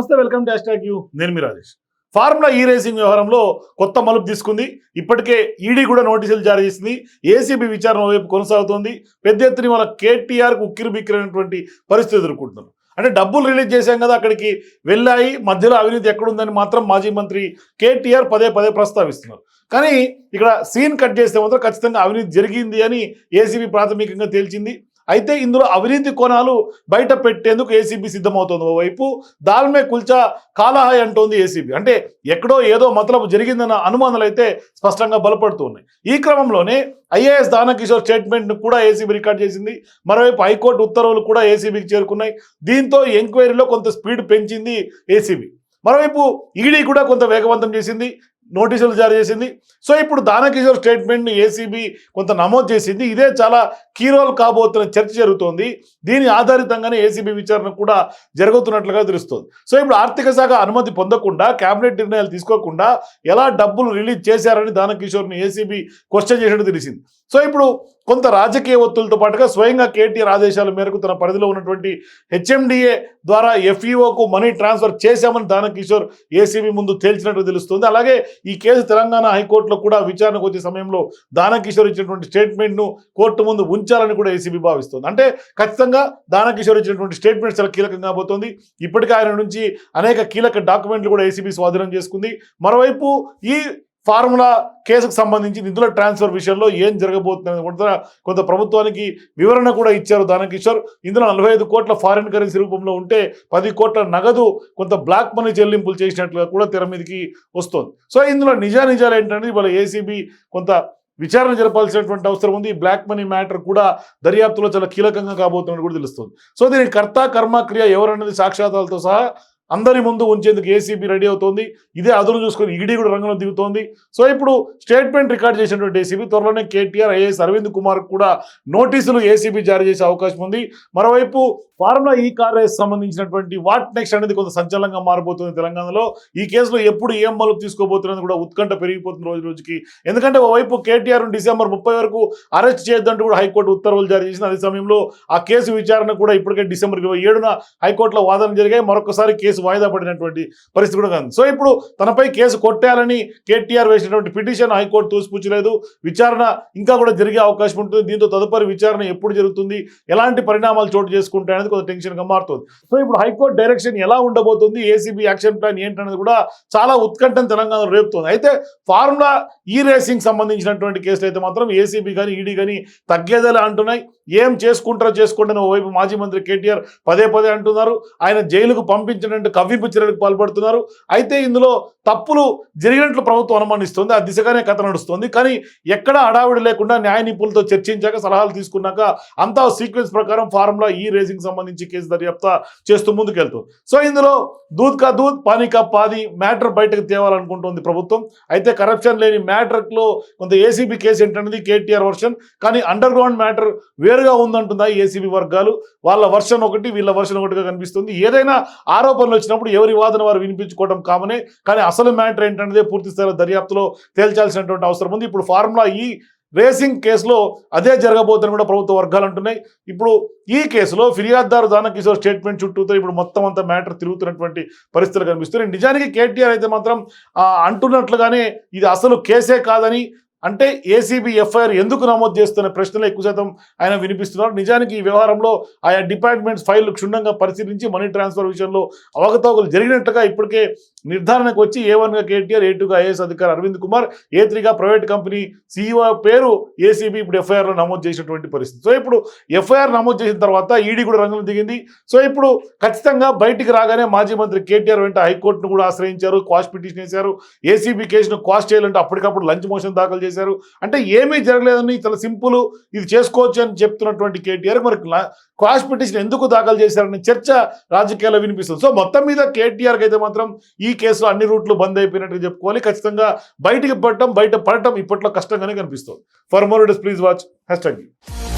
నమస్తే welcome to hash you. నేను మీ రాజేష్. ఫార్ములా ఈ రేసింగ్ వ్యవహారంలో కొత్త మలుపు తీసుకుంది. ఇప్పటికే ఈడీ కూడా నోటీసులు జారీ చేసింది. ఏసీబీ విచారణ వైపు కొనసాగుతోంది. పెద్ద ఎత్తున వాళ్ళ కేటీఆర్కు ఉక్కిరి బిక్కిరైనటువంటి పరిస్థితి ఎదుర్కొంటున్నారు. అంటే డబ్బులు రిలీజ్ చేశాం కదా అక్కడికి వెళ్ళాయి. మధ్యలో అవినీతి ఎక్కడుందని మాత్రం మాజీ మంత్రి కేటీఆర్ పదే పదే ప్రస్తావిస్తున్నారు. కానీ ఇక్కడ సీన్ కట్ చేస్తే మాత్రం ఖచ్చితంగా అవినీతి జరిగింది అని ఏసీబీ ప్రాథమికంగా తేల్చింది. అయితే ఇందులో అవినీతి కోణాలు బయట పెట్టేందుకు ఏసీబీ సిద్ధమవుతోంది. ఓవైపు దాల్మే కుల్చా కాలహాయ్ అంటోంది ఏసీబీ అంటే ఎక్కడో ఏదో మతలబు జరిగిందన్న అనుమానాలు అయితే స్పష్టంగా బలపడుతూ ఉన్నాయి ఈ క్రమంలోనే ఐఏఎస్ దానకిషోర్ స్టేట్మెంట్ను కూడా ఏసీబీ రికార్డ్ చేసింది. మరోవైపు హైకోర్టు ఉత్తర్వులు కూడా ఏసీబీకి చేరుకున్నాయి. దీంతో ఎంక్వైరీలో కొంత స్పీడ్ పెంచింది ఏసీబీ మరోవైపు ఈడీ కూడా కొంత వేగవంతం చేసింది. నోటీసులు జారీ చేసింది. సో ఇప్పుడు దానకిషోర్ స్టేట్మెంట్ని ఏసీబీ కొంత నమోదు చేసింది. ఇదే చాలా కీరోలు కాబోతున్న చర్చ జరుగుతోంది. దీని ఆధారితంగానే ఏసీబీ విచారణ కూడా జరుగుతున్నట్లుగా తెలుస్తుంది. సో ఇప్పుడు ఆర్థిక శాఖ అనుమతి పొందకుండా క్యాబినెట్ నిర్ణయాలు తీసుకోకుండా ఎలా డబ్బులు రిలీజ్ చేశారని దానకిషోర్ని ఏసీబీ క్వశ్చన్ చేసినట్టు తెలిసింది. సో ఇప్పుడు కొంత రాజకీయ ఒత్తులతో పాటుగా స్వయంగా కేటీఆర్ ఆదేశాల మేరకు తన పరిధిలో ఉన్నటువంటి హెచ్ఎండిఏ ద్వారా ఎఫ్ఈఓకు మనీ ట్రాన్స్ఫర్ చేశామని దానకిషోర్ ఏసీబీ ముందు తేల్చినట్టు తెలుస్తుంది. అలాగే ఈ కేసు తెలంగాణ హైకోర్టులో కూడా విచారణకు వచ్చే సమయంలో దానకిషోర్ ఇచ్చినటువంటి స్టేట్మెంట్ను కోర్టు ముందు ఉంచాలని కూడా ఏసీబీ భావిస్తుంది. అంటే ఖచ్చితంగా దానకిషోర్ ఇచ్చినటువంటి స్టేట్మెంట్ చాలా కీలకంగా పోతుంది. ఇప్పటికే ఆయన నుంచి అనేక కీలక డాక్యుమెంట్లు కూడా ఏసీబీ స్వాధీనం చేసుకుంది. మరోవైపు ఈ ఫార్ములా కేసుకు సంబంధించి నిధుల ట్రాన్స్ఫర్ విషయంలో ఏం జరగబోతుంది కూడా కొంత ప్రభుత్వానికి వివరణ కూడా ఇచ్చారు దానకిషోర్. ఇందులో నలభై ఐదు కోట్ల ఫారిన్ కరెన్సీ రూపంలో ఉంటే పది కోట్ల నగదు కొంత బ్లాక్ మనీ చెల్లింపులు చేసినట్లుగా కూడా తెర మీదకి వస్తుంది. సో ఇందులో నిజా నిజాలు ఏంటంటే ఇవాళ ఏసీబీ కొంత విచారణ జరపాల్సినటువంటి అవసరం ఉంది. ఈ బ్లాక్ మనీ మ్యాటర్ కూడా దర్యాప్తులో చాలా కీలకంగా కాబోతున్నట్టు కూడా తెలుస్తుంది. సో దీనికి కర్త కర్మ క్రియ ఎవరన్నది సాక్షాతాలతో సహా అందరి ముందు ఉంచేందుకు ఏసీబీ రెడీ అవుతోంది. ఇదే అదును చూసుకొని ఈడీ కూడా రంగంలో దిగుతోంది. సో ఇప్పుడు స్టేట్మెంట్ రికార్డ్ చేసినటువంటి ఏసీబీ త్వరలోనే కేటీఆర్ ఐఏఎస్ అరవింద్ కుమార్ కూడా నోటీసులు ఏసీబీ జారీ చేసే అవకాశం ఉంది. మరోవైపు ఫార్ములా ఈ కార్ రేస్ సంబంధించినటువంటి వాట్ నెక్స్ట్ అనేది కొంత సంచలనంగా మారబోతుంది తెలంగాణలో. ఈ కేసులో ఎప్పుడు ఏం మలుపు తీసుకోబోతున్నది కూడా ఉత్కంఠ పెరిగిపోతుంది రోజు రోజుకి. ఎందుకంటే ఓవైపు కేటీఆర్ డిసెంబర్ ముప్పై వరకు అరెస్ట్ చేయొద్దంటూ కూడా హైకోర్టు ఉత్తర్వులు జారీ చేసింది. అదే సమయంలో ఆ కేసు విచారణ కూడా ఇప్పటికే డిసెంబర్ ఇరవై ఏడున హైకోర్టులో వాదన జరిగాయి. మరొకసారి కేసు వాయిదా పడినటువంటి పరిస్థితి కూడా కాదు. సో ఇప్పుడు తనపై కేసు కొట్టాలని కేటీఆర్ వేసినటువంటి పిటిషన్ హైకోర్టు తోసిపుచ్చలేదు. విచారణ ఇంకా కూడా జరిగే అవకాశం ఉంటుంది. దీంతో తదుపరి విచారణ ఎప్పుడు జరుగుతుంది? ఎలాంటి పరిణామాలు చోటు చేసుకుంటాయనేది కొంత టెన్షన్గా మారుతుంది. సో ఇప్పుడు హైకోర్టు డైరెక్షన్ ఎలా ఉండబోతుంది? ఏసీబీ యాక్షన్ ప్లాన్ ఏంటనేది కూడా చాలా ఉత్కంఠం తెలంగాణలో రేపుతుంది. అయితే ఫార్ములా ఈ రేసింగ్ సంబంధించినటువంటి కేసులు అయితే మాత్రం ఏసీబీ కానీ ఈడీ కానీ తగ్గేదేలా అంటున్నాయి. ఏం చేసుకుంటారో చేసుకోండి ఓవైపు మాజీ మంత్రి కేటీఆర్ పదే పదే అంటున్నారు. ఆయన జైలుకు పంపించినట్టు కవ్వింపు చర్యలకు పాల్పడుతున్నారు. అయితే ఇందులో తప్పులు జరిగినట్లు ప్రభుత్వం అనుమానిస్తుంది. ఆ దిశగానే కథ నడుస్తుంది. కానీ ఎక్కడ హడావిడి లేకుండా న్యాయ నిపుణులతో చర్చించాక సలహాలు తీసుకున్నాక అంతా సీక్వెన్స్ ప్రకారం ఫార్ములా ఈ రేసింగ్ సంబంధించి కేసు దర్యాప్తు చేస్తూ ముందుకెళ్తుంది. సో ఇందులో దూద్ కా దూద్ పానీ కా పాది మ్యాటర్ బయటకు తేవాలనుకుంటుంది ప్రభుత్వం. అయితే కరప్షన్ లేని మ్యాటర్లో కొంత ఏసీబీ కేసు ఏంటనేది కేటీఆర్ వర్షన్. కానీ అండర్ గ్రౌండ్ మ్యాటర్ వేరుగా ఉందంటుందా ఏసీబీ వర్గాలు. వాళ్ళ వర్షన్ ఒకటి వీళ్ళ వర్షన్ ఒకటిగా కనిపిస్తుంది. ఏదైనా ఆరోపణలు వచ్చినప్పుడు ఎవరి వాదన వారు వినిపించుకోవడం కామనే కానీ అసలు మ్యాటర్ ఏంటనేదే పూర్తి స్థాయిలో దర్యాప్తులో తేల్చాల్సినటువంటి అవసరం ఉంది. ఇప్పుడు ఫార్ములా ఈ రేసింగ్ కేసులో అదే జరగబోతుందని కూడా ప్రభుత్వ వర్గాలు అంటున్నాయి. ఇప్పుడు ఈ కేసులో ఫిర్యాదుదారు దానకిషోర్ స్టేట్మెంట్ చుట్టూతో ఇప్పుడు మొత్తం అంతా మ్యాటర్ తిరుగుతున్నటువంటి పరిస్థితులు కనిపిస్తున్నాయి. నిజానికి కేటీఆర్ అయితే మాత్రం అంటున్నట్లుగానే ఇది అసలు కేసే కాదని అంటే ఏసీబీ ఎఫ్ఐఆర్ ఎందుకు నమోదు చేస్తున్న ప్రశ్నలు ఎక్కువ శాతం ఆయన వినిపిస్తున్నారు. నిజానికి ఈ వ్యవహారంలో ఆయా డిపార్ట్మెంట్స్ ఫైళ్ళు క్షుణ్ణంగా పరిశీలించి మనీ ట్రాన్స్ఫర్ విషయంలో అవకతవకలు జరిగినట్టుగా ఇప్పటికే నిర్ధారణకు వచ్చి ఏ వన్గా కేటీఆర్ ఏ టూగా ఐఏఎస్ అధికారి అరవింద్ కుమార్ ఏ త్రీగా ప్రైవేట్ కంపెనీ సీఈఓ పేరు ఏసీబీ ఇప్పుడు ఎఫ్ఐఆర్లో నమోదు చేసినటువంటి పరిస్థితి. సో ఇప్పుడు ఎఫ్ఐఆర్ నమోదు చేసిన తర్వాత ఈడీ కూడా రంగం దిగింది. సో ఇప్పుడు ఖచ్చితంగా బయటికి రాగానే మాజీ మంత్రి కేటీఆర్ వెంట హైకోర్టును కూడా ఆశ్రయించారు క్వాష్ పిటిషన్ వేశారు. ఏసీబీ కేసును క్వాష్ చేయాలంటే అప్పటికప్పుడు లంచ్ మోషన్ దాఖలు చేశారు. అంటే ఏమీ జరగలేదని చాలా సింపుల్ ఇది చేసుకోవచ్చు అని చెప్తున్నటువంటి కేటీఆర్ మరి క్వాష్ పిటిషన్ ఎందుకు దాఖలు చేశారని చర్చ రాజకీయాల్లో వినిపిస్తుంది. సో మొత్తం మీద కేటీఆర్కి అయితే మాత్రం ఈ కేసులో అన్ని రూట్లు బంద్ అయిపోయినట్టు చెప్పుకోవాలి. ఖచ్చితంగా బయటికి పడటం బయట పడటం ఇప్పట్లో కష్టంగానే కనిపిస్తుంది. For more please watch hashtag